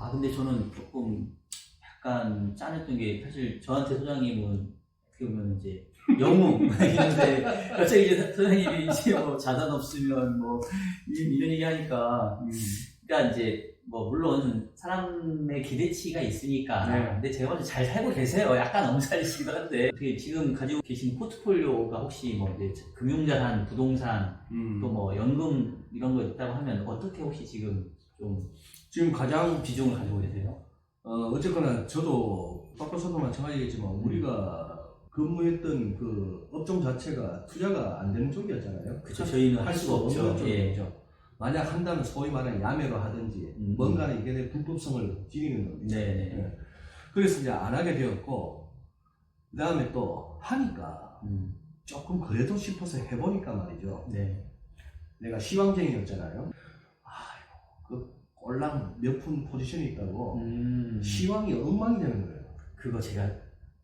아 근데 저는 조금 약간 짠했던 게 사실 저한테 소장님은 어떻게 보면 이제 영웅 이런데 갑자기 이제 소장님이 이제 뭐 자산 없으면 뭐 이- 이런 얘기 하니까 그러니까 이제 뭐 물론 사람의 기대치가 있으니까 네. 근데 제가 봤을 때 잘 살고 계세요 약간 엄살이시기도 한데 어떻게 지금 가지고 계신 포트폴리오가 혹시 뭐 이제 금융자산 부동산 음. 또뭐 연금 이런 거 있다고 하면 어떻게 혹시 지금 좀 지금 가장 비중을 가지고 계세요? 어, 어쨌거나 저도 바꿔서도 마찬가지겠지만 우리가 근무했던 그 업종 자체가 투자가 안 되는 쪽이었잖아요. 그쵸 저희는 할 수가 없죠 없는 예. 쪽이죠. 만약 한다면 소위 말하는 야매로 하든지 음. 뭔가는 이게 내 불법성을 지니는 겁니다. 네네 예. 그래서 이제 안 하게 되었고 그 다음에 또 하니까 음, 조금 그래도 싶어서 해보니까 말이죠. 네. 내가 시황쟁이였잖아요. 꼴랑 몇 푼 포지션이 있다고 음, 시황이 엉망이 되는 거예요. 그거 제가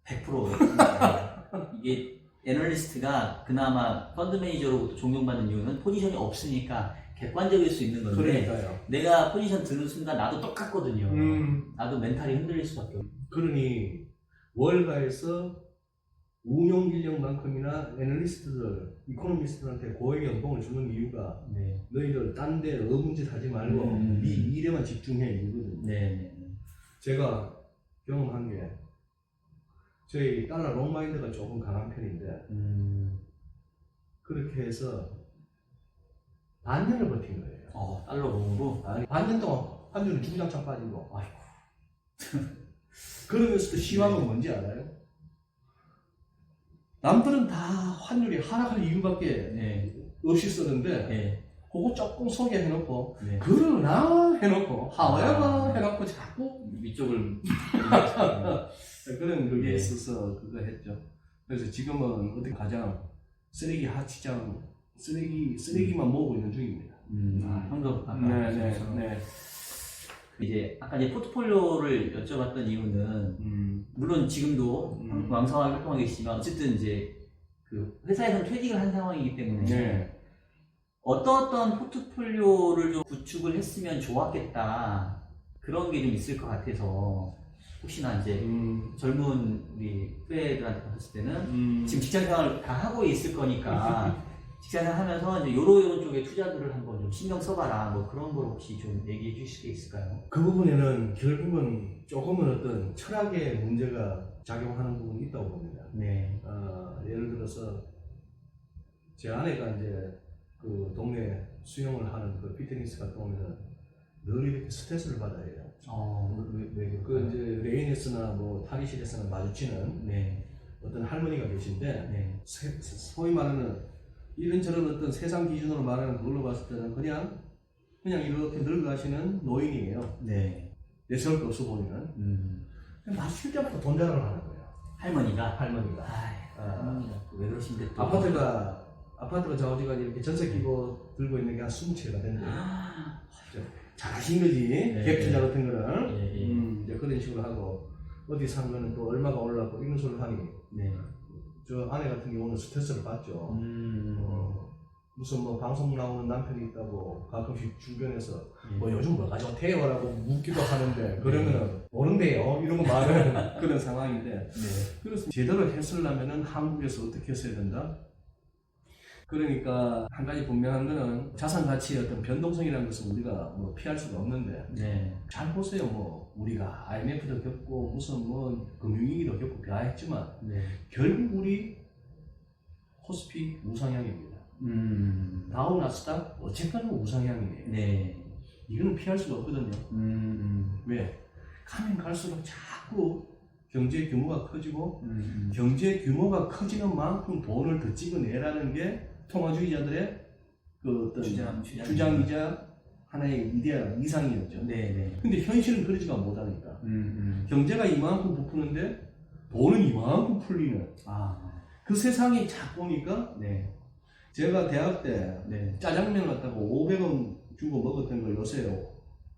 100% 이게 애널리스트가 그나마 펀드 매니저로부터 존경받는 이유는 포지션이 없으니까 객관적일 수 있는 건데 그러니까요. 내가 포지션 드는 순간 나도 똑같거든요. 음, 나도 멘탈이 흔들릴 수밖에 없어요. 그러니 월가에서 운용 인력만큼이나 애널리스트들, 이코노미스트들한테 고액 연봉을 주는 이유가 네. 너희들 딴 데 어문짓 하지 말고 음. 네 일에만 집중해 이거거든요. 네. 제가 경험한 게 저희 달러 롱마인드가 조금 강한 편인데 음, 그렇게 해서 반년을 버틴 거예요. 어, 달러 롱으로? 아니, 반년 동안 환율이 주구장창 빠지고 아이고. 그러면서도 시황은 뭔지 알아요? 남들은 다 환율이 하락할 이유밖에 네. 없이 쓰는데 네. 그거 조금 소개해놓고 네. 그러나 해놓고 하와야가 아. 해놓고 자꾸 위쪽을. 그런 그게 네. 있어서 그거 했죠. 그래서 지금은 어떻게 가장 쓰레기 하치장 쓰레기 쓰레기만 모으고 있는 중입니다. 음, 아, 아까 네네 말씀하신 네. 이제 아까 이제 포트폴리오를 여쭤봤던 이유는 음, 물론 지금도 음. 왕성하게 활동하고 계시지만 어쨌든 이제 그 회사에서는 퇴직을 한 상황이기 때문에 네. 어떤 어떤 포트폴리오를 좀 구축을 했으면 좋았겠다 그런 게 좀 있을 것 같아서 혹시나 이제 음, 젊은 우리 후배들한테 봤을 때는 음, 지금 직장 생활을 다 하고 있을 거니까 직장 생활 하면서 이제 요런 요런 쪽에 투자들을 한번 좀 신경 써봐라 뭐 그런 걸 혹시 좀 얘기해 주실 게 있을까요? 그 부분에는 결국은 조금은 어떤 철학의 문제가 작용하는 부분이 있다고 봅니다. 네. 어, 예를 들어서 제 아내가 이제 그 동네 수영을 하는 그 피트니스 갔다 오면은 늘 이렇게 스트레스를 받아야 해요. 어, 왜, 왜, 왜그 이제 레이네스나 뭐 탈의실에서는 마주치는 네. 어떤 할머니가 계신데 네. 세- 소위 말하는 이런 저런 어떤 세상 기준으로 말하는 그걸로 봤을 때는 그냥 그냥 이렇게 늙어가시는 노인이에요. 네. 내세울 게 없어 보이는. 음. 마실 때마다 돈 자랑을 하는 거예요. 할머니가 할머니가. 아이, 아. 할머니가 또 왜 그러신데 또 아파트가 아파트가 좌우지간 이렇게 전세 끼고 들고 있는 게 한 20채가 된대요. 아, 잘하신 거지. 네, 갭 투자 네. 같은 거는. 예, 예. 음, 이제 그런 식으로 하고 어디 산 거는 또 얼마가 올랐고 이런 소리를 하니 네. 저 아내 같은 경우는 스트레스를 받죠. 음. 어, 무슨 뭐 방송 나오는 남편이 있다고 가끔씩 주변에서 예. 뭐 요즘 뭐가 좋대요라고 묻기도 하는데 그러면은 모른대요 이런 거 말하는 그런 상황인데 네. 그래서 제대로 했으려면은 한국에서 어떻게 했어야 된다? 그러니까 한 가지 분명한 거는 자산 가치의 어떤 변동성이라는 것은 우리가 뭐 피할 수가 없는데 네. 잘 보세요 뭐 우리가 IMF도 겪고 무슨 뭐 금융위기도 겪고 다 했지만 네. 결국 우리 코스피 우상향입니다. 음. 다우 나스닥 어쨌거나 우상향이에요. 네. 이거는 피할 수가 없거든요. 음. 왜? 가면 갈수록 자꾸 경제 규모가 커지고 음. 경제 규모가 커지는 만큼 돈을 더 찍어내라는 게 통화주의자들의 그 어떤 주장, 주장. 주장 이자 하나의 이데아 이상이었죠. 네, 네. 근데 현실은 그러지가 못하니까 음. 음. 경제가 이만큼 부푸는데 돈은 이만큼 풀리는 아. 그 세상이 자꾸니까 네. 제가 대학 때 네. 짜장면 갖다가 500원 주고 먹었던 걸 요새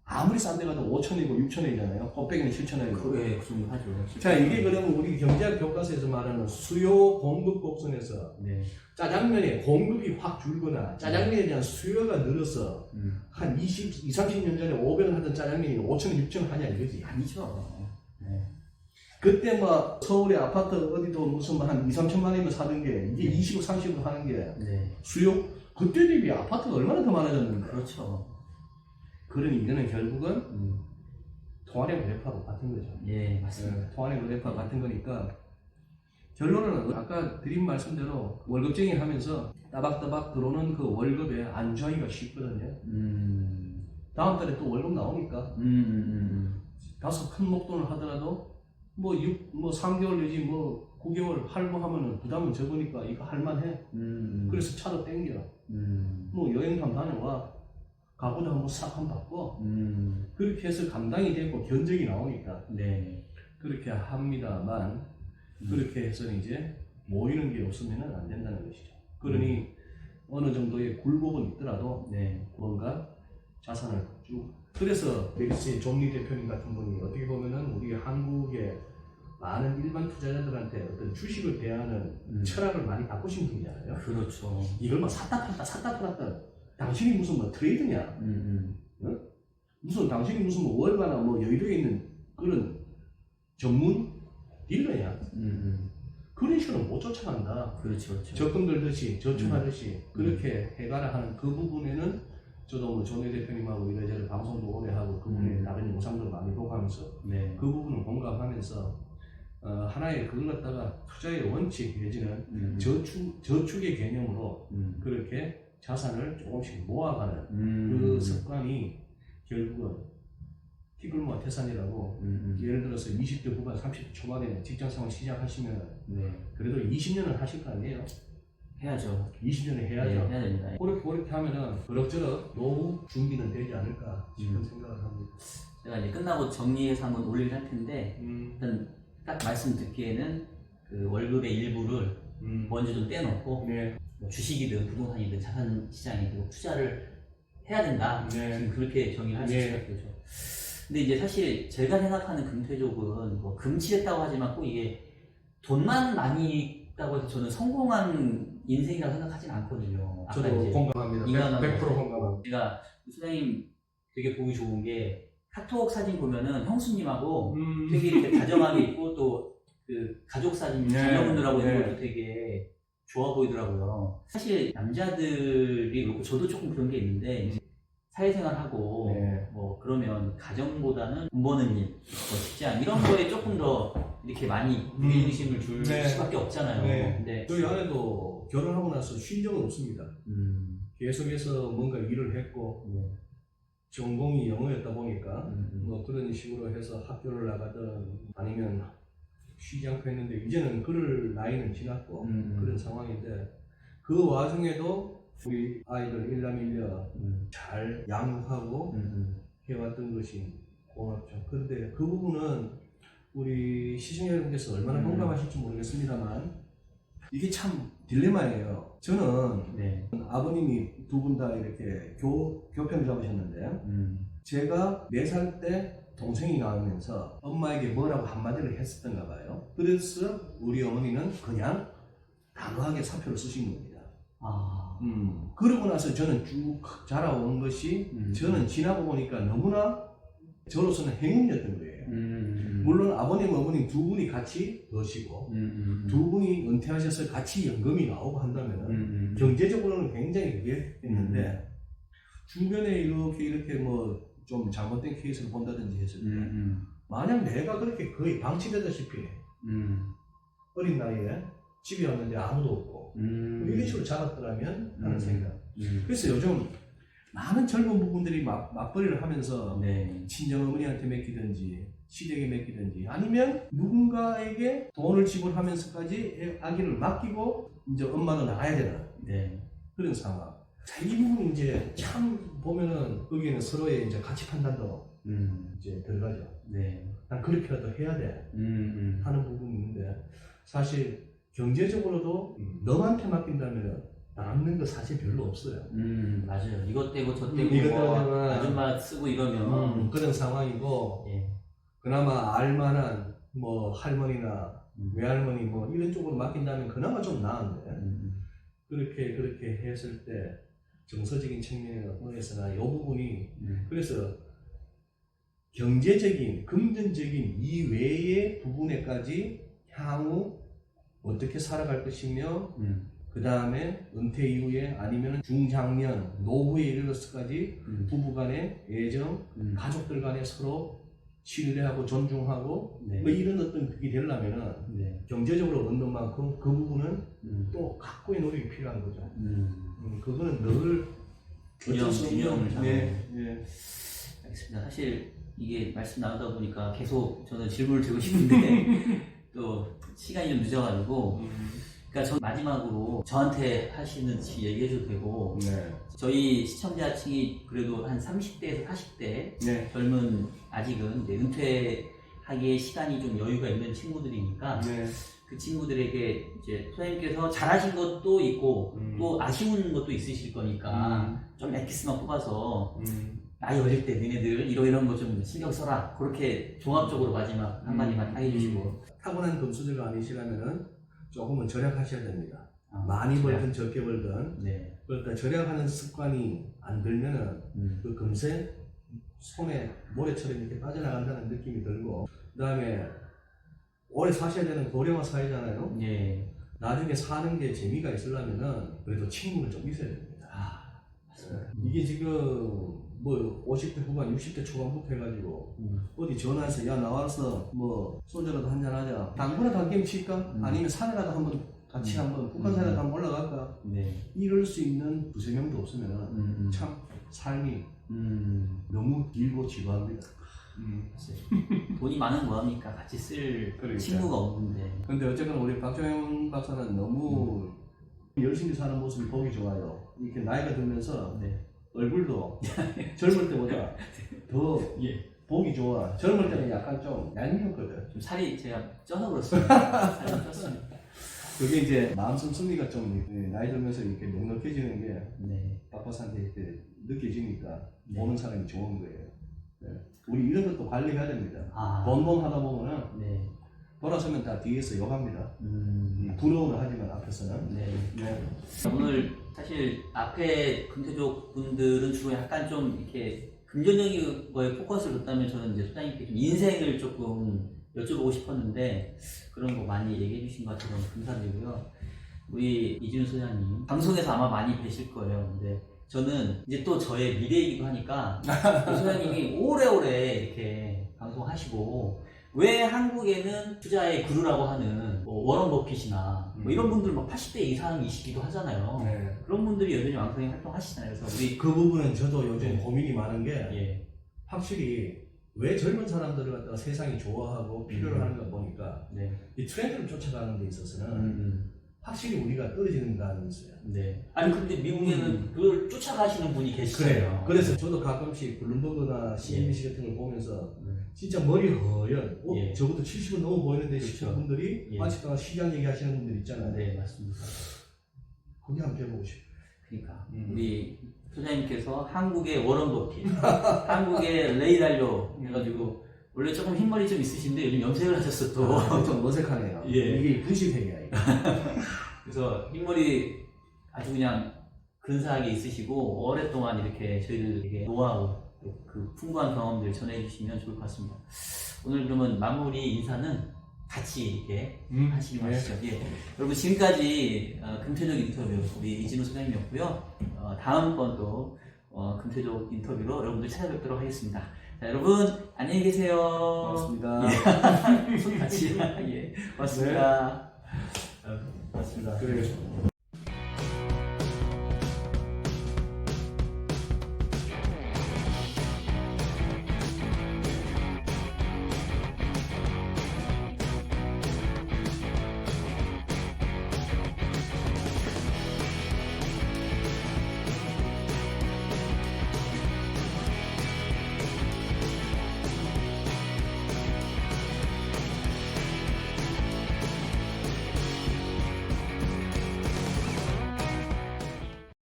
아무리 싼 데 가도 5천이고 6천원이잖아요. 곱빼기는 7천원이고. 그게 그 정도 하죠. 자, 이게 그러면 우리 경제학 교과서에서 말하는 수요 공급 곡선에서 네. 짜장면의 공급이 확 줄거나 짜장면에 대한 수요가 늘어서 음. 한 20, 20, 30년 전에 500원 하던 짜장면이 5천원, 6천원 하냐 이거지. 아니죠. 네. 그때 뭐 서울의 아파트 어디도 무슨 뭐한 2, 3천만 원이면 사던 게 이게 20억, 30억 하는 게 네. 수요 그때 대비 아파트가 얼마나 더 많아졌는데 그렇죠. 그러니 이거는 결국은 음. 통화량 그래프하고 같은 거죠. 예, 맞습니다. 네, 통화량 그래프하고 같은 거니까 결론은 아까 드린 말씀대로 월급쟁이 하면서 따박따박 들어오는 그 월급에 안주하기가 쉽거든요. 음. 다음 달에 또 월급 나오니까 음, 음, 다소 큰 목돈을 하더라도 뭐 6, 뭐 3개월 내지 뭐 9개월 할부하면은 부담은 적으니까 이거 할만해. 음. 음. 그래서 차도 땡겨. 음. 뭐 여행 좀 다녀와. 가구도 한번 싹 한번 바꿔. 음. 그렇게 해서 감당이 되고 견적이 나오니까 네. 그렇게 합니다만 음. 그렇게 해서 이제 모이는 게 없으면 안 된다는 것이죠. 그러니 어느 정도의 굴곡은 있더라도 네. 뭔가 자산을 쭉 그래서 메리츠의 존리 대표님 같은 분이 어떻게 보면은 우리 한국의 많은 일반 투자자들한테 어떤 주식을 대하는 음. 철학을 많이 바꾸신 분이잖아요. 그렇죠. 이걸 막 샀다 팔았다 샀다 팔았다. 당신이 무슨 뭐 트레이드냐? 음, 무슨 당신이 무슨 뭐 월가나 뭐 여의도에 있는 그런 전문 딜러냐? 음. 음. 그런 식으로 못 쫓아간다. 그렇죠, 그렇죠. 적금 들듯이 저축하듯이 그렇게 해가라 하는 그 부분에는 저도 뭐 전혜 대표님하고 이래 저래 방송도 오래 하고 그분의 음. 다른 영상도 많이 보고 하면서 네. 그 부분을 공감하면서 어, 하나의 그걸 갖다가 투자의 원칙 내지는 음. 저축, 저축의 개념으로 음. 그렇게 자산을 조금씩 모아가는 음. 그 습관이 결국은 티끌모아 태산이라고 음. 음. 예를 들어서 20대 후반, 30대 초반에 직장생활 시작하시면 네. 그래도 20년은 하실 거 아니에요? 해야죠. 20년은 네, 해야죠. 해야 됩니다. 그렇게 그렇게 하면은 그럭저럭 노후 준비는 되지 않을까 싶은 음. 생각을 합니다. 제가 이제 끝나고 정리해서 한번 올리긴 할 텐데 음, 일단 딱 말씀 듣기에는 그 월급의 일부를 음. 먼저 좀 떼놓고 네, 뭐 주식이든 부동산이든 자산 시장이든 투자를 해야 된다. 네. 지금 그렇게 정의를 할수 네. 같아요. 그죠? 근데 이제 사실 제가 생각하는 금퇴족은 뭐 금치했다고 하지만 꼭 이게 돈만 많이 있다고 해서 저는 성공한 인생이라고 생각하진 않거든요. 아까 저도 이제 공감합니다. 인간하고 100%, 100% 공감합니다. 제가 소장님 되게 보기 좋은 게 카톡 사진 보면은 형수님하고 음, 되게 이렇게 다정하게 있고 또 그 가족 사진 네, 자녀분들하고 있는 네. 것도 되게 좋아 보이더라고요. 사실 남자들이 그렇고 저도 조금 그런 게 있는데 이제 사회생활하고 네. 뭐 그러면 가정보다는 돈 버는 일, 뭐 직장 이런 거에 조금 더 이렇게 많이 음. 무게중심을 줄 네. 수밖에 없잖아요. 네. 근데 저희 아내도 결혼하고 나서 쉰 적은 없습니다. 음, 계속해서 뭔가 일을 했고 네. 전공이 영어였다 보니까 음, 음. 뭐 그런 식으로 해서 학교를 나가든 아니면 쉬지 않고 했는데 이제는 그럴 나이는 지났고 음. 그런 상황인데 그 와중에도 우리 아이들 일남일녀 음, 잘 양육하고 음, 음. 해왔던 것이 고맙죠. 그런데 그 부분은 우리 시청자 여러분께서 얼마나 음. 공감하실지 모르겠습니다만 이게 참 딜레마예요. 저는 네. 아버님이 두 분 다 이렇게 교, 교편을 잡으셨는데 음, 제가 4살 때 동생이 나오면서 엄마에게 뭐라고 한마디를 했었던가 봐요. 그래서 우리 어머니는 그냥 단호하게 사표를 쓰신 겁니다. 아, 음, 그러고 나서 저는 쭉 자라온 것이 음. 저는 지나고 보니까 너무나 저로서는 행운이었던 거예요. 음, 음, 물론 아버님, 어머님 두 분이 같이 버시고 음, 음, 음. 두 분이 은퇴하셔서 같이 연금이 나오고 한다면 음, 음. 경제적으로는 굉장히 그게 있는데 주변에 이렇게 이렇게 뭐 좀 잘못된 케이스를 본다든지 했을 때 음, 음, 만약 내가 그렇게 거의 방치되다시피 음, 어린 나이에 집에 왔는데 아무도 없고 음. 이런 식으로 자랐더라면 하는 음. 생각 음. 그래서 요즘 많은 젊은 부분들이 맞, 맞벌이를 하면서 네. 친정 어머니한테 맡기든지 시댁에 맡기든지 아니면 누군가에게 돈을 지불하면서까지 아기를 맡기고 이제 엄마도 나가야 되는 네. 그런 상황. 자, 이 부분 이제 참 보면은 거기에는 서로의 이제 가치 판단도 음. 이제 들어가죠. 네. 난 그렇게라도 해야 돼 음, 음. 하는 부분이 있는데 사실 경제적으로도 음, 너한테 맡긴다면 남는 거 사실 별로 없어요. 음 맞아요. 이것 떼고 저 음, 떼고 이것 뭐 떼고는- 아줌마 쓰고 이러면 음, 그런 상황이고 예. 그나마 알만한 뭐 할머니나 음. 외할머니 뭐 이런 쪽으로 맡긴다면 그나마 좀 나은데 음, 그렇게 그렇게 했을 때 정서적인 측면에서나 이 부분이 음, 그래서 경제적인 금전적인 이외의 부분에까지 향후 어떻게 살아갈 것이며 음, 그 다음에 은퇴 이후에 아니면 중장년 노후에 이르러서까지 음, 부부간의 애정 음. 가족들 간에 서로 신뢰하고 존중하고 네. 뭐 이런 어떤 그게 되려면은 네. 경제적으로 얻는 만큼 그 부분은 음, 또 각고의 노력이 필요한 거죠. 음. 음, 그거는 늘 균형, 어쩔 수 없는- 균형을 잡는. 네, 네. 알겠습니다. 사실 이게 말씀 나누다 보니까 계속 저는 질문을 드리고 싶은데 또 시간이 좀 늦어가지고 그러니까 저 마지막으로 저한테 하시는 지 얘기해도 되고 네. 저희 시청자층이 그래도 한 30대에서 40대 네. 젊은 아직은 이제 은퇴하기에 시간이 좀 여유가 있는 친구들이니까 네. 그 친구들에게 이제 소장님께서 잘하신 것도 있고 음. 또 아쉬운 것도 있으실 거니까 음. 좀 엑기스만 뽑아서 음. 나이 어릴 때 너네들 이러 이런 거 좀 신경 써라 그렇게 종합적으로 마지막 한마디만 딱 해주시고 타고난 금수저가 아니시라면은 조금은 절약하셔야 됩니다. 아, 많이 제가- 벌든 적게 벌든 네 그러니까 절약하는 습관이 안 들면은 음, 그 금세 손에 모래처럼 이렇게 빠져나간다는 느낌이 들고 그 다음에 오래 사셔야 되는 고령화 사회잖아요. 예. 나중에 사는 게 재미가 있으려면은 그래도 친구는 좀 있어야 됩니다. 아 맞습니다 이게 지금 뭐 50대 후반, 60대 초반부터 해가지고 음, 어디 전화해서 야 나와서 뭐 소주라도 한잔 하자 당구나 단게임 칠까? 음. 아니면 산에라도 한번 같이 음. 한번 북한산에 음. 한번 올라갈까? 네 이럴 수 있는 두세 명도 없으면 음, 음. 참 삶이 음, 너무 길고 지루합니다. 맞아요. 돈이 많은 뭐합니까 같이 쓸 그러니까. 친구가 없는데 근데 어쨌든 우리 박정현 박사는 너무 열심히 사는 모습이 보기 좋아요. 이렇게 나이가 들면서 네. 얼굴도 젊을 때보다 더 예. 보기 좋아. 젊을 때는 약간 좀 얄미웠거든. 좀 살이 제가 쪄서 그렇습니다 살이 좀 쪘습니다 그게 이제 마음속 승리가 좀 예, 나이 들면서 이렇게 넉넉해지는 게 네 박박사한테 이렇게 느껴지니까 네. 보는 사람이 좋은 거예요. 네. 우리 이런 것도 관리해야 됩니다. 아, bonbon 하다 보면은 네. 돌아서면 다 뒤에서 욕합니다. 음, 부러움을 하지만 앞에서는. 네. 네. 오늘 사실 앞에 금태족 분들은 주로 약간 좀 이렇게 금전적인 거에 포커스를 뒀다면 저는 이제 소장님께 좀 인생을 조금 여쭤보고 싶었는데 그런 거 많이 얘기해 주신 것 같아서 너무 감사드리고요. 우리 이준우 소장님 방송에서 아마 많이 뵈실 거예요. 근데 저는 이제 또 저의 미래이기도 하니까 그 소장님이 오래오래 이렇게 방송하시고 왜 한국에는 투자의 구루라고 하는 뭐 워런 버핏이나 뭐 이런 분들 막 80대 이상이시기도 하잖아요. 네. 그런 분들이 여전히 왕성히 활동하시잖아요. 그래서 우리 그 부분은 저도 요즘 네. 고민이 많은 게 예, 확실히 왜 젊은 사람들을 갖다가 세상이 좋아하고 필요로 음. 하는가 보니까 네, 이 트렌드를 쫓아가는 데 있어서는 음, 확실히 우리가 있어요. 음, 네. 아니 근데 미국에는 음. 그걸 쫓아가시는 분이 계시잖아요. 그래서 저도 가끔씩 블룸버그나 CNBC 같은 걸 보면서 음, 진짜 머리 허연, 어, 예. 저것도 70은 넘어 보이는데 그렇죠. 싶은 분들이 예. 아직도 시장 얘기하시는 분들 있잖아요. 네 맞습니다. 거기 한번 배워보고 싶어요. 그러니까 음. 우리 소장님께서 한국의 워런 버핏, 한국의 레이 달료 해가지고 원래 조금 흰머리 좀 있으신데 요즘 염색을 하셨어 또. 아, 좀 어색하네요. 예. 이게 90회야. 그래서 흰머리 아주 그냥 근사하게 있으시고 오랫동안 이렇게 저희들에게 노하우 또그 풍부한 경험들 전해주시면 좋을 것 같습니다. 오늘 그러면 마무리 인사는 같이 이렇게 음, 하시기로 네. 하시죠. 예. 여러분 지금까지 어, 금태적 인터뷰 우리 이진우 소장님이었고요. 어, 다음번도 어, 금태적 인터뷰로 여러분들 찾아뵙도록 하겠습니다. 자, 여러분 안녕히 계세요. 고맙습니다. 손 같이 예, 고맙습니다. 어, 고맙습니다. 그래요.